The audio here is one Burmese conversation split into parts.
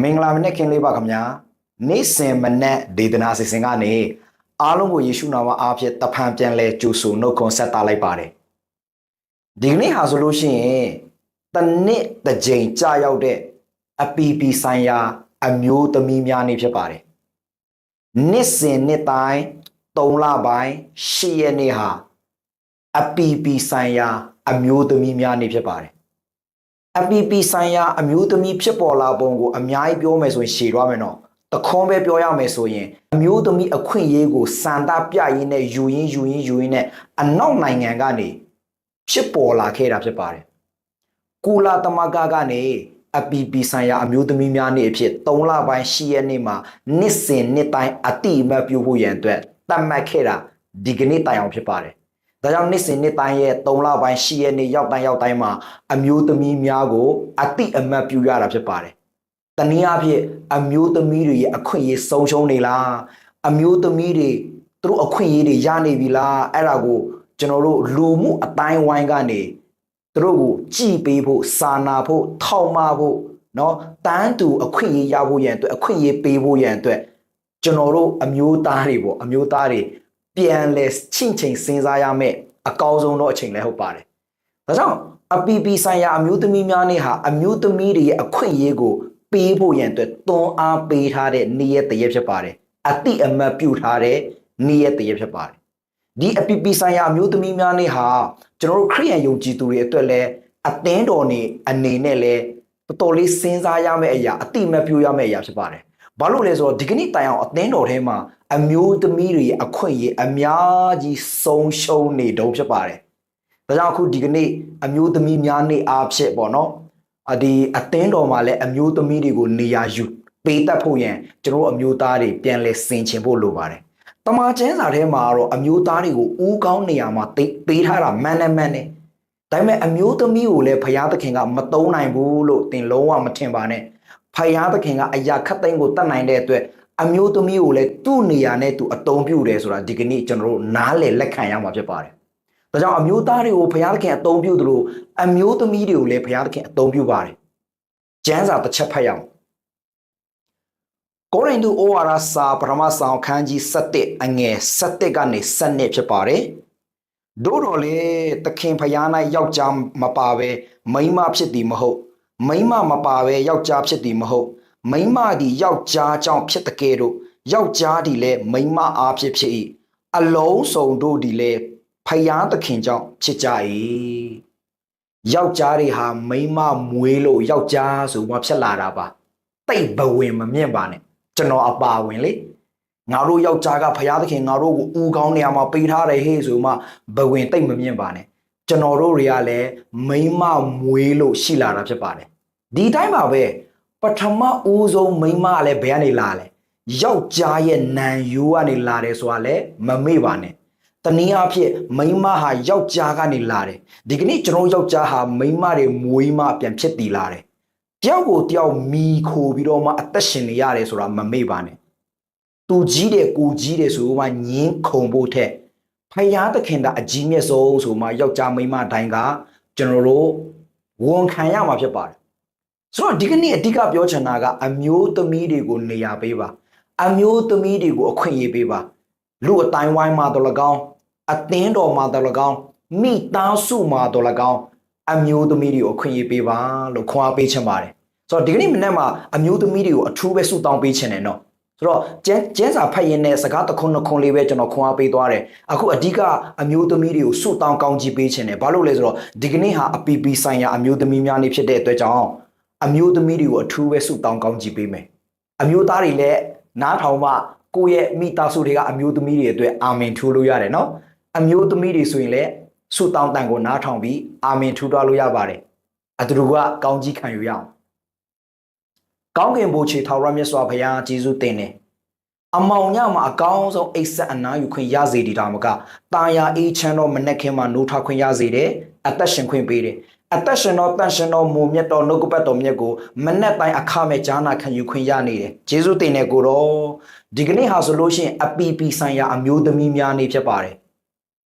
မင်္ဂလာမနေ့ခင်လေးပါခင်ဗျာနေ့စဉ်မနေ့ဒေသနာစီစဉ်ကနေအားလုံးကိုယေရှုနာမအားဖြင့်တဖန်ပြန်လဲကြိုဆိုနှုတ်ခွန်းဆက်တာလိုက်ပါတယ်ဒီကနေ့ဟာဆိုလို့ရှိရင်တနစ်တစ်ကြိမ်ကြာရောက်တဲ့အပီပီဆိုင်ရာ အမျိုးသမီးများနေ့ဖြစ်ပါတယ်နေ့စဉ်နေ့တိုင်း3လပိုင်း10ရက်နေ့ဟာအပီပီဆိုင်ရာ အမျိုးသမီးများနေ့ဖြစ်ပါတယ် အပီပီဆိုင်ရာအမျိုးသမီးဖြစ်ပေါ်လာပုံကိုအများကြီးပြောမယ်ဆိုရင်ရှည်သွားမယ်နော်တခွန်းပဲပြောရမယ်ဆိုရင်အမျိုးသမီးအခွင့်အရေးကိုစံတာပြရင်းနဲ့ယူရင်းယူရင်းယူရင်းနဲ့အနောက်နိုင်ငံကနေဖြစ်ပေါ်လာခဲ့တာဖြစ်ပါတယ်ကူလာသမဂကနေအပီပီဆိုင်ရာအမျိုးသမီးများနေ့အဖြစ်3လပိုင်း10ရက်နေ့မှာနှစ်စဉ်နှစ်တိုင်းအတိအမှတ်ပြုဖို့ရန်အတွက်တတ်မှတ်ခဲ့တာဒီကနေ့တိုင်အောင်ဖြစ်ပါတယ် ဒါကြောင့်နေ့စဉ်နေ့တိုင်းရဲ့3လပိုင်း10ရက်နေ့ရောက်တိုင်းရောက်တိုင်းမှာအမျိုးသမီးများကိုအတိအမှတ်ပြုရတာဖြစ်ပါတယ်။တနည်းအားဖြင့်အမျိုးသမီးတွေရဲ့အခွင့်အရေးဆုံးရှုံးနေလားအမျိုးသမီးတွေသူတို့အခွင့်အရေးတွေရနေပြီလားအဲ့ဒါကိုကျွန်တော်တို့လူမှုအတိုင်းဝိုင်းကနေသူတို့ကိုကြည်ပေးဖို့စာနာဖို့ထောက်မဖို့နော်တန်းတူအခွင့်အရေးရဖို့ရန်အတွက်အခွင့်အရေးပေးဖို့ရန်အတွက်ကျွန်တော်တို့အမျိုးသားတွေပေါ့အမျိုးသားတွေ ပြန်လဲချင့်ချိန်စဉ်းစားရမယ်အကောင်းဆုံးတော့အချိန်လည်းဟုတ်ပါတယ်။ဒါကြောင့်အပီပီဆိုင်ရာအမျိုးသမီးများနဲ့ဟာအမျိုးသမီးတွေရဲ့အခွင့်အရေးကိုပေးဖို့ရန်အတွက်တွန်းအားပေးထားတဲ့နေ့ရက်တရက်ဖြစ်ပါတယ်။အတိအမတ်ပြုထားတဲ့နေ့ရက်တရက်ဖြစ်ပါတယ်။ဒီအပီပီဆိုင်ရာအမျိုးသမီးများနဲ့ဟာကျွန်တော်တို့ခရိယန်ယုံကြည်သူတွေအတွက်လည်းအသင်းတော်နေအနေနဲ့လည်းတော်တော်လေးစဉ်းစားရမယ့်အရာအတိအမတ်ပြုရမယ့်အရာဖြစ်ပါတယ်။ ဘာလို့လဲဆိုတော့ဒီကနေ့တိုင်အောင်အသင်းတော်ထဲမှာအမျိုးသမီးတွေရဲ့အခွင့်အရေးအများကြီးဆုံးရှုံးနေတုံးဖြစ်ပါတယ်။ဒါကြောင့်အခုဒီကနေ့အမျိုးသမီးများနေအားဖြင့်ပေါ့နော်။အဒီအသင်းတော်မှာလည်းအမျိုးသမီးတွေကိုနေရာယူပေးတတ်ဖို့ရန်ကျွန်တော်တို့အမျိုးသားတွေပြန်လဲဆင်ခြင်ဖို့လိုပါတယ်။တမန်ကျမ်းစာထဲမှာကတော့အမျိုးသားတွေကိုဦးကောင်းနေရာမှာတိတ်ပေးထားတာမှန်နဲ့မှန်နဲ့ဒါပေမဲ့အမျိုးသမီးကိုလည်းဘုရားသခင်ကမတုံးနိုင်ဘူးလို့သင်လုံးဝမထင်ပါနဲ့ ဖယားသခင်ကအရာခတ်သိမ်းကိုတတ်နိုင်တဲ့အတွက်အမျိုးသမီးကိုလည်းသူ့နေရာနဲ့သူအတုံးပြုတယ်ဆိုတာဒီကနေ့ကျွန်တော်တို့နားလည်လက်ခံရမှာဖြစ်ပါတယ်။ဒါကြောင့်အမျိုးသားတွေကိုဘုရားသခင်အတုံးပြုသလိုအမျိုးသမီးတွေကိုလည်းဘုရားသခင်အတုံးပြုပါတယ်။ကျမ်းစာတစ်ချက်ဖတ်ရအောင်။ကိုရိန္သုဩဝါဒစာပထမဆောင်ခန်းကြီး7အငယ်7ကနေ7ဖြစ်ပါတယ်။တို့တော်လေသခင်ဖယား၌ယောက်ျားမပါဘဲမိန်းမဖြစ်သည်မဟုတ်။ မိန်းမမပါဘဲယောက်ျားဖြစ်သည်မဟုတ်။မိန်းမသည်ယောက်ျားကြောင့်ဖြစ်တကယ်တို့ယောက်ျားသည်လည်းမိန်းမအားဖြစ်ဖြစ်၏အလုံးစုံတို့သည်လည်းဖယားသခင်ကြောင့်ဖြစ်ကြ၏ယောက်ျားတွေဟာမိန်းမမွေးလို့ယောက်ျားဆိုမှဖြစ်လာတာပါတိတ်ဘဝင်မမြင့်ပါနဲ့ကျွန်တော်အပါဝင်လေငါတို့ယောက်ျားကဖယားသခင်ငါတို့ကိုဦးကောင်းနေရာမှာပေးထားတယ်ဟေ့ဆိုမှဘဝင်တိတ်မမြင့်ပါနဲ့ကျွန်တော်တို့တွေကလည်းမိန်းမမွေးလို့ရှိလာတာဖြစ်ပါတယ် ဒီတိုင်းပါပဲပထမဦးဆုံးမိန်းမကလည်းဘယ်ကနေလာလဲယောက်ျားရဲ့နံယူကနေလာတယ်ဆိုတာလည်းမမေ့ပါနဲ့တနည်းအားဖြင့်မိန်းမဟာယောက်ျားကနေလာတယ်ဒီကနေ့ကျွန်တော်ယောက်ျားဟာမိန်းမတွေမွေးမပြန်ဖြစ်တည်လာတယ်တယောက်ကိုတယောက်မီခိုပြီးတော့မှအသက်ရှင်နေရတယ်ဆိုတာမမေ့ပါနဲ့သူကြီးတယ်ကိုကြီးတယ်ဆိုမှညင်းခုန်ဖို့ထက်ဖယားသခင်ကအကြီးမြတ်ဆုံးဆိုမှယောက်ျားမိန်းမတိုင်းကကျွန်တော်တို့ဝန်ခံရမှာဖြစ်ပါတယ် ဆိုတော့ဒီကနေ့အဓိကပြောချင်တာကအမျိုးသမီးတွေကိုနေရာပေးပါအမျိုးသမီးတွေကိုအခွင့်အရေးပေးပါလူအတိုင်းဝိုင်းမှာတော့၎င်းအသင်းတော်မှာတော့၎င်းမိသားစုမှာတော့၎င်းအမျိုးသမီးတွေကိုအခွင့်အရေးပေးပါလို့ခွန်အားပေးချင်ပါတယ်ဆိုတော့ဒီကနေ့မနေ့မှာအမျိုးသမီးတွေကိုအထူးပဲဆုတောင်းပေးချင်တယ်နော်ဆိုတော့ကျန်းကျန်းစာဖတ်ရင်နဲ့စကားတစ်ခွန်းနှစ်ခွန်းလေးပဲကျွန်တော်ခွန်အားပေးသွားတယ်အခုအဓိကအမျိုးသမီးတွေကိုဆုတောင်းကောင်းကြီးပေးချင်တယ်ဘာလို့လဲဆိုတော့ဒီကနေ့ဟာအပီပီဆိုင်ရာအမျိုးသမီးများနေ့ဖြစ်တဲ့အတွက်ကြောင့် အမျိုးသမီးတွေကိုအထူးပဲဆုတောင်းကောင်းကြီးပေးမယ်အမျိုးသားတွေလည်းနားထောင်မှကိုယ့်ရဲ့မိသားစုတွေကအမျိုးသမီးတွေအတွက်အာမင်ထူလို့ရတယ်နော်အမျိုးသမီးတွေဆိုရင်လည်းဆုတောင်းတန်ကိုနားထောင်ပြီးအာမင်ထူသွားလို့ရပါတယ်အတူတူကကောင်းကြီးခံယူရအောင်ကောင်းကင်ဘိုးချေထောက်ရမြတ်စွာဘုရားကျေးဇူးတင်တယ်အမောင်ညမှာအကောင်းဆုံးအိတ်ဆက်အနားယူခွင့်ရစေဒီတာမကတာယာအေးချမ်းတော့မနဲ့ခင်မှာနိုးထခွင့်ရစေတယ်အသက်ရှင်ခွင့်ပေးတယ် အသက်ရှင်တော့တန်ရှင်တော့မုံမြတ်တော်နှုတ်ကပတ်တော်မြတ်ကိုမနဲ့တိုင်းအခမဲ့ကြားနာခံယူခွင့်ရနေတယ်ဂျေဇုတင်တဲ့ကိုတော့ဒီကနေ့ဟာဆိုလို့ရှိရင်အပီပီဆိုင်ရာအမျိုးသမီးများနေဖြစ်ပါတယ်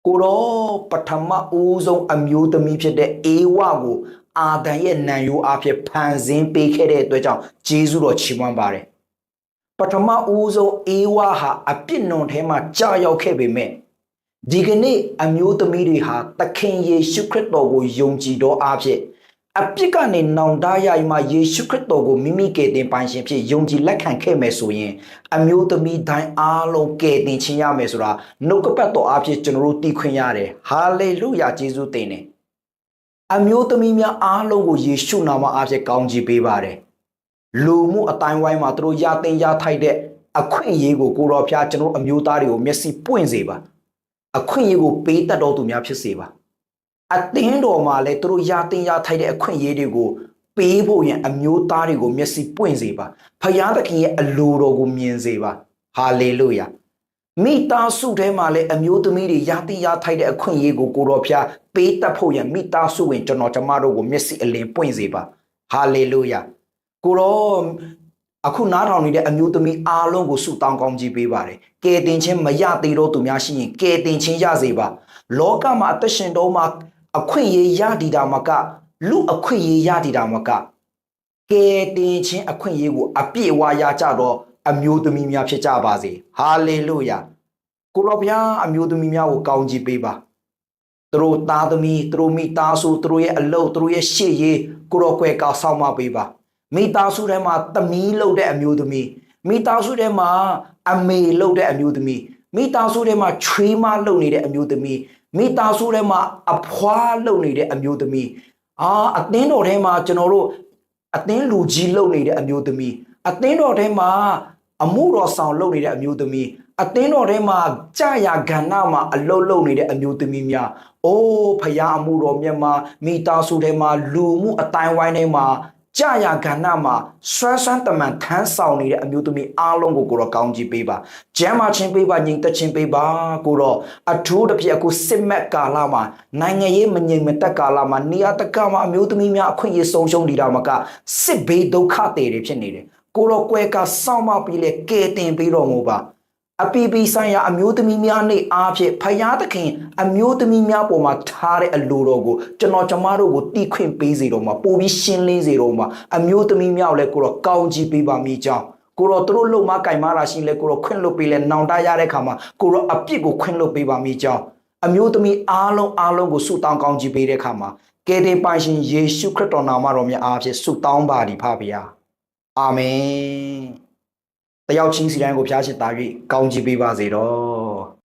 ကိုတော့ပထမဦးဆုံးအမျိုးသမီးဖြစ်တဲ့အေဝကိုအာဒံရဲ့နံရိုးအဖြစ်ဖန်ဆင်းပေးခဲ့တဲ့အတွက်ကြောင့်ဂျေဇုတော်ချီးမွမ်းပါတယ်ပထမဦးဆုံးအေဝါဟာအပြစ်နွန်ထဲမှာကြာရောက်ခဲ့ပေမဲ့ ဒီကနေ့အမျိုးသမီးတွေဟာသခင်ယေရှုခရစ်တော်ကိုယုံကြည်တော်အဖြစ်အပြစ်ကနေနောင်တရရမှယေရှုခရစ်တော်ကိုမိမိကယ်တင်ပိုင်ရှင်ဖြစ်ယုံကြည်လက်ခံခဲ့မယ်ဆိုရင်အမျိုးသမီးတိုင်းအားလုံးကယ်တင်ခြင်းရမယ်ဆိုတာနှုတ်ကပတ်တော်အဖြစ်ကျွန်တော်တို့သိခွင့်ရတယ်ဟာလေလုယာယေရှုတင်တယ်အမျိုးသမီးများအားလုံးကိုယေရှုနာမအဖြစ်ကောင်းချီးပေးပါတယ်လူမှုအတိုင်းဝိုင်းမှာသူတို့ရတင်ရထိုက်တဲ့အခွင့်အရေးကိုကိုတော်ဖျားကျွန်တော်တို့အမျိုးသားတွေကိုမျက်စိပွင့်စေပါ အခွင့်အရေးကိုပေးတတ်တော်သူများဖြစ်စေပါအသင်းတော်မှာလည်းသူတို့ရာတင်ရထိုက်တဲ့အခွင့်အရေးတွေကိုပေးဖို့ရန်အမျိုးသားတွေကိုမျက်စိပွင့်စေပါဖယားသခင်ရဲ့အလိုတော်ကိုမြင်စေပါဟာလေလုယာမိသားစုထဲမှာလည်းအမျိုးသမီးတွေရာတင်ရထိုက်တဲ့အခွင့်အရေးကိုကိုတော်ဖျားပေးတတ်ဖို့ရန်မိသားစုဝင်ကျွန်တော်ကျမတို့ကိုမျက်စိအလင်းပွင့်စေပါဟာလေလုယာကိုတော် အခုနားထောင်နေတဲ့အမျိုးသမီးအားလုံးကိုဆုတောင်းကောင်းကြီးပေးပါတယ်။ကယ်တင်ခြင်းမရသေးတော့သူများရှိရင်ကယ်တင်ခြင်းရစေပါ။လောကမှာအသက်ရှင်တော့မှာအခွင့်အရေးရတည်တာမကလူအခွင့်အရေးရတည်တာမကကယ်တင်ခြင်းအခွင့်အရေးကိုအပြည့်အဝရကြတော့အမျိုးသမီးများဖြစ်ကြပါစေ။ဟာလေလုယာ။ကိုရောဘုရားအမျိုးသမီးများကိုကောင်းကြီးပေးပါ။သူတို့သားသမီးသူတို့မိသားစုသူတို့ရဲ့အလုပ်သူတို့ရဲ့ရှေ့ရေးကိုရောကွယ်ကောက်ဆောင်မပေးပါ။ မိသားစုထဲမှာသမီးလုပ်တဲ့အမျိုးသမီးမိသားစုထဲမှာအမေလုပ်တဲ့အမျိုးသမီးမိသားစုထဲမှာချွေးမလုပ်နေတဲ့အမျိုးသမီးမိသားစုထဲမှာအဖွားလုပ်နေတဲ့အမျိုးသမီးအာအသင်းတော်ထဲမှာကျွန်တော်တို့အသင်းလူကြီးလုပ်နေတဲ့အမျိုးသမီးအသင်းတော်ထဲမှာအမှုတော်ဆောင်လုပ်နေတဲ့အမျိုးသမီးအသင်းတော်ထဲမှာကြာရကဏ္ဍမှာအလုတ်လုပ်နေတဲ့အမျိုးသမီးများအိုးဖယားအမှုတော်မြတ်မှာမိသားစုထဲမှာလူမှုအတိုင်းဝိုင်းထဲမှာ ကြာရကဏ္ဍမှာဆွမ်းဆွမ်းတမန်ထမ်းဆောင်နေတဲ့အမျိုးသမီးအားလုံးကိုကိုတော့ကောင်းကြည့်ပေးပါကျမ်းမာခြင်းပေးပါညီသက်ခြင်းပေးပါကိုတော့အထူးတစ်ပြက်အခုစစ်မက်ကာလမှာနိုင်ငံရေးမငြိမ်မသက်ကာလမှာနေရာတကာမှာအမျိုးသမီးများအခွင့်အရေးဆုံးရှုံးနေတာမကစစ်ဘေးဒုက္ခတွေတွေဖြစ်နေတယ်ကိုတော့ကွဲကစောင့်မပြီးလေကဲတင်ပေးတော်မူပါ အပီပီဆိုင်ရာအမျိုးသမီးများနဲ့အားဖြင့်ဖယားသခင် အမျိုးသမီးများပေါ်မှာထားတဲ့အလိုတော်ကိုကျွန်တော်ကျမတို့ကိုတီးခွင့်ပေးစေတော်မှာပို့ပြီးရှင်းလင်းစေတော်မှာအမျိုးသမီးများကိုလည်းကိုတော့ကောင်းချီးပေးပါမိကြောင်းကိုတော့သူတို့လုံမကင်မာတာရှိလဲကိုတော့ခွင့်လွတ်ပေးလဲနောင်တရတဲ့ခါမှာကိုတော့အပြစ်ကိုခွင့်လွတ်ပေးပါမိကြောင်းအမျိုးသမီးအားလုံးအားလုံးကိုဆုတောင်းကောင်းချီးပေးတဲ့ခါမှာကယ်တင်ပိုင်ရှင်ယေရှုခရစ်တော်နာမတော်မြတ်အားဖြင့်ဆုတောင်းပါသည်ဖပါဗျာအာမင် တယောက်ချင်းစီတိုင်းကိုဖျားရှင်သား၍ကောင်းချီးပေးပါစေတော့